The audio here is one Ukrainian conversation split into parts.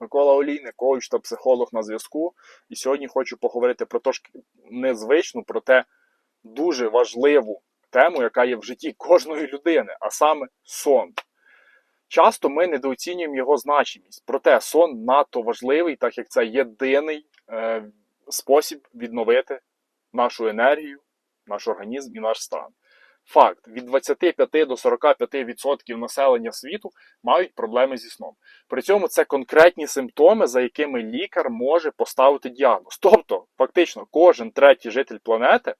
Микола Олійник, коуч та психолог на зв'язку. І сьогодні хочу поговорити про трошки незвичну, проте дуже важливу тему, яка є в житті кожної людини, а саме сон. Часто ми недооцінюємо його значимість, проте сон надто важливий, так як це єдиний е, спосіб відновити нашу енергію, наш організм і наш стан. Факт: від 25 до 45% населення світу мають проблеми зі сном. При цьому це конкретні симптоми, за якими лікар може поставити діагноз. Тобто, фактично, кожен третій житель планети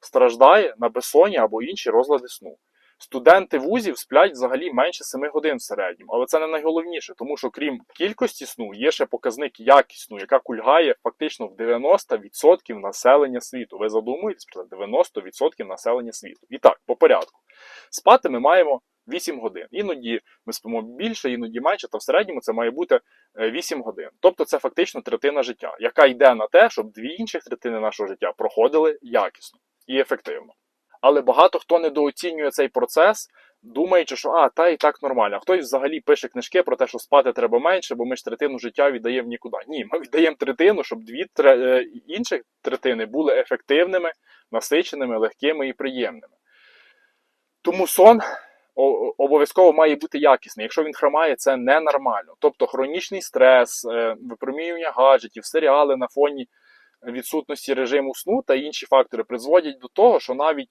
страждає на безсоння або інші розлади сну. Студенти вузів сплять взагалі менше 7 годин в середньому, але це не найголовніше, тому що крім кількості сну, є ще показник якість сну, яка кульгає фактично в 90% населення світу. Ви задумуєтесь про це? 90% населення світу. І так, по порядку. Спати ми маємо 8 годин. Іноді ми спимо більше, іноді менше, та в середньому це має бути е, 8 годин. Тобто це фактично третина життя, яка йде на те, щоб дві інших третини нашого життя проходили якісно і ефективно. Але багато хто недооцінює цей процес, думаючи, що а, та і так нормально. Хтось взагалі пише книжки про те, що спати треба менше, бо ми ж третину життя віддаємо нікуди. Ні, ми віддаємо третину, щоб дві тре... е, інших третини були ефективними, насиченими, легкими і приємними. Тому сон обов'язково має бути якісний. Якщо він хромає, це ненормально. Тобто хронічний стрес, е, випромінювання гаджетів, серіали на фоні відсутності режиму сну та інші фактори призводять до того, що навіть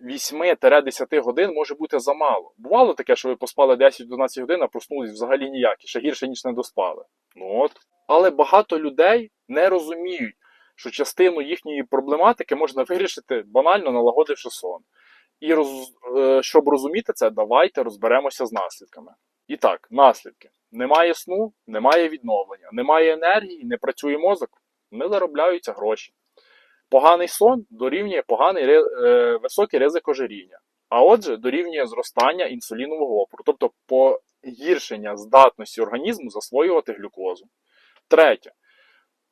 8-10 годин може бути замало. Бувало таке, що ви поспали 10-12 годин, а проснулись взагалі ніякі, ще гірше, ніж не доспали. Ну от. Але багато людей не розуміють, що частину їхньої проблематики можна вирішити банально налагодивши сон. І роз, е, щоб розуміти це, давайте розберемося з наслідками. І так, наслідки: немає сну, немає відновлення, немає енергії, не працює мозок, не заробляються гроші. Поганий сон дорівнює поганий е, високий ризик ожиріння, а отже, дорівнює зростання інсулінового опору, тобто погіршення здатності організму засвоювати глюкозу. Третє.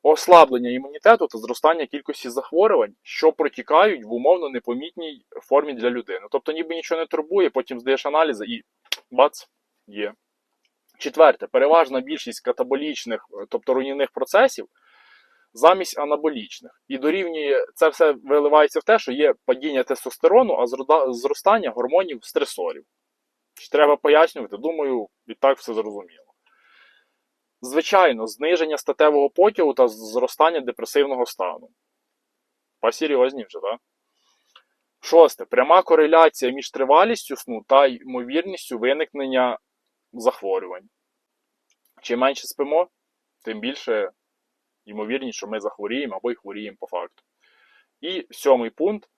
Ослаблення імунітету та зростання кількості захворювань, що протікають в умовно непомітній формі для людини. Тобто, ніби нічого не турбує, потім здаєш аналізи і бац, є. Четверте, переважна більшість катаболічних, е, тобто руйнівних процесів, замість анаболічних. І дорівнює це все виливається в те, що є падіння тестостерону, а зростання гормонів стресорів. Чи треба пояснювати? Думаю, і так все зрозуміло. Звичайно, зниження статевого потягу та зростання депресивного стану. Посерйозніше, так? Шосте. Пряма кореляція між тривалістю сну та ймовірністю виникнення захворювань. Чим менше спимо, тим більше ймовірність, що ми захворіємо або й хворіємо по факту. І сьомий пункт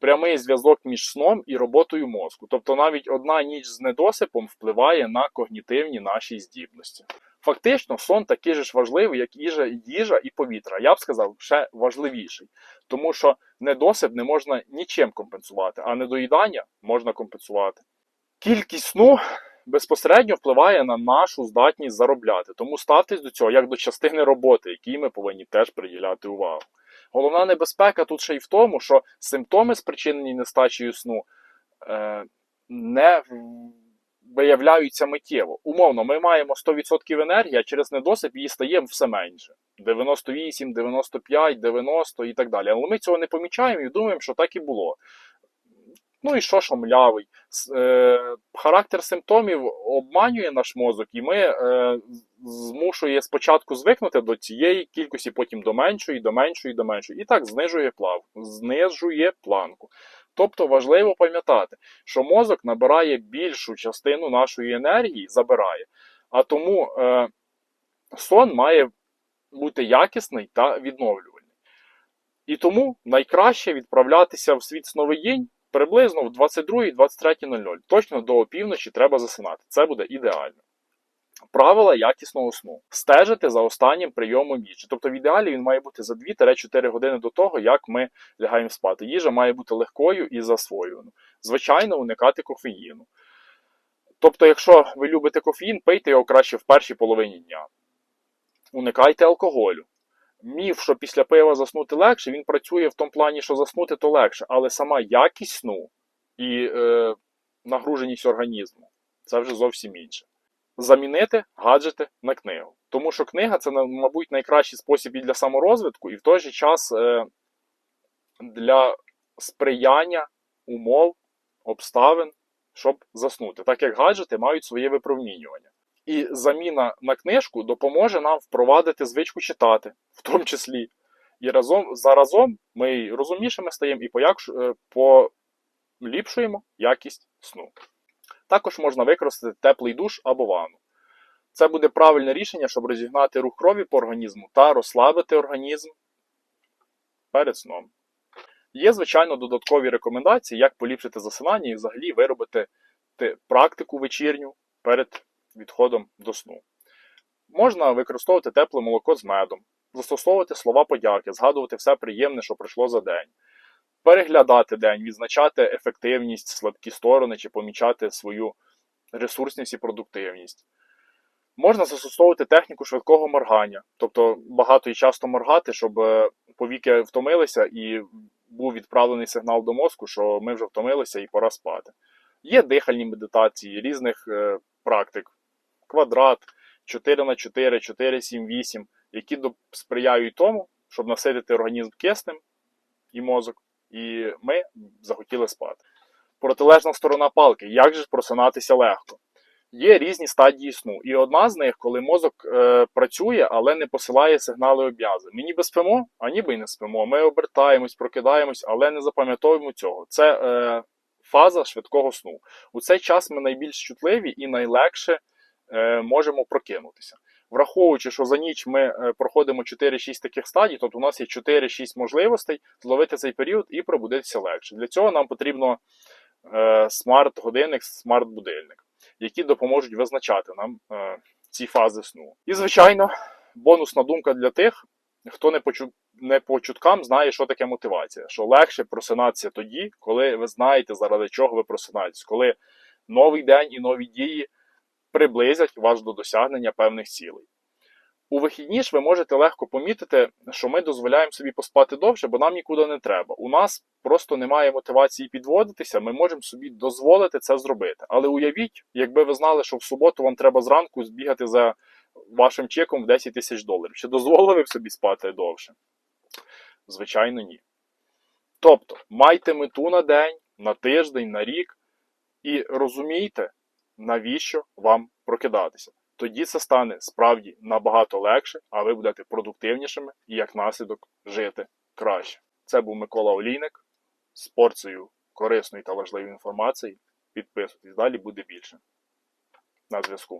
прямий зв'язок між сном і роботою мозку. Тобто навіть одна ніч з недосипом впливає на когнітивні наші здібності. Фактично, сон такий же ж важливий, як їжа, їжа і повітря. Я б сказав, ще важливіший. Тому що недосип не можна нічим компенсувати, а недоїдання можна компенсувати. Кількість сну безпосередньо впливає на нашу здатність заробляти. Тому ставтесь до цього як до частини роботи, якій ми повинні теж приділяти увагу. Головна небезпека тут ще й в тому, що симптоми, спричинені нестачею сну, е, не виявляються миттєво. Умовно, ми маємо 100% енергії, а через недосип її стає все менше. 98, 95, 90 і так далі. Але ми цього не помічаємо і думаємо, що так і було. Ну і що ж млявий? Е, характер симптомів обманює наш мозок, і ми е, змушує спочатку звикнути до цієї кількості, потім до меншої, до меншої, до меншої. І так знижує плав, знижує планку. Тобто важливо пам'ятати, що мозок набирає більшу частину нашої енергії, забирає. А тому е, сон має бути якісний та відновлювальний. І тому найкраще відправлятися в світ сновидінь приблизно в 22-23.00. Точно до опівночі треба засинати. Це буде ідеально. Правила якісного сну. Стежити за останнім прийомом їжі. Тобто, в ідеалі він має бути за 2-4 години до того, як ми лягаємо спати. Їжа має бути легкою і засвоюваною. Звичайно, уникати кофеїну. Тобто, якщо ви любите кофеїн, пийте його краще в першій половині дня. Уникайте алкоголю. Міф, що після пива заснути легше, він працює в тому плані, що заснути то легше, але сама якість сну і е, нагруженість організму це вже зовсім інше. Замінити гаджети на книгу. Тому що книга це, мабуть, найкращий спосіб і для саморозвитку, і в той же час е, для сприяння умов, обставин, щоб заснути. Так як гаджети мають своє випромінювання. І заміна на книжку допоможе нам впровадити звичку читати, в тому числі. І разом заразом ми розумнішими стаємо і поякш- е, поліпшуємо якість сну. Також можна використати теплий душ або ванну. Це буде правильне рішення, щоб розігнати рух крові по організму та розслабити організм перед сном. Є, звичайно, додаткові рекомендації, як поліпшити засинання і взагалі виробити практику вечірню перед відходом до сну. Можна використовувати тепле молоко з медом, застосовувати слова подяки, згадувати все приємне, що пройшло за день, переглядати день, відзначати ефективність, слабкі сторони чи помічати свою ресурсність і продуктивність. Можна застосовувати техніку швидкого моргання, тобто багато і часто моргати, щоб е, повіки втомилися і був відправлений сигнал до мозку, що ми вже втомилися і пора спати. Є дихальні медитації різних е, практик: квадрат, 4 на 4 4, 7, 8, які сприяють тому, щоб наситити організм киснем і мозок, і ми захотіли спати. Протилежна сторона палки. Як же просинатися легко? Є різні стадії сну, і одна з них, коли мозок е, працює, але не посилає сигнали об'язи. Ми ніби спимо, а ніби й не спимо. Ми обертаємось, прокидаємось, але не запам'ятовуємо цього. Це е, фаза швидкого сну. У цей час ми найбільш чутливі і найлегше можемо прокинутися. Враховуючи, що за ніч ми е, проходимо 4-6 таких стадій, тобто у нас є 4-6 можливостей зловити цей період і пробудитися легше. Для цього нам потрібно е, смарт-годинник, смарт-будильник, які допоможуть визначати нам е, ці фази сну. І, звичайно, бонусна думка для тих, хто не по, не по чуткам знає, що таке мотивація. Що легше просинатися тоді, коли ви знаєте, заради чого ви просинаєтесь, коли новий день і нові дії приблизять вас до досягнення певних цілей. У вихідні ж ви можете легко помітити, що ми дозволяємо собі поспати довше, бо нам нікуди не треба. У нас просто немає мотивації підводитися, ми можемо собі дозволити це зробити. Але уявіть, якби ви знали, що в суботу вам треба зранку збігати за вашим чеком в 10 тисяч доларів. Чи дозволили б собі спати довше? Звичайно, ні. Тобто, майте мету на день, на тиждень, на рік і розумійте, навіщо вам прокидатися. Тоді це стане справді набагато легше, а ви будете продуктивнішими і як наслідок жити краще. Це був Микола Олійник з порцією корисної та важливої інформації. Підписуйтесь, далі буде більше. На зв'язку.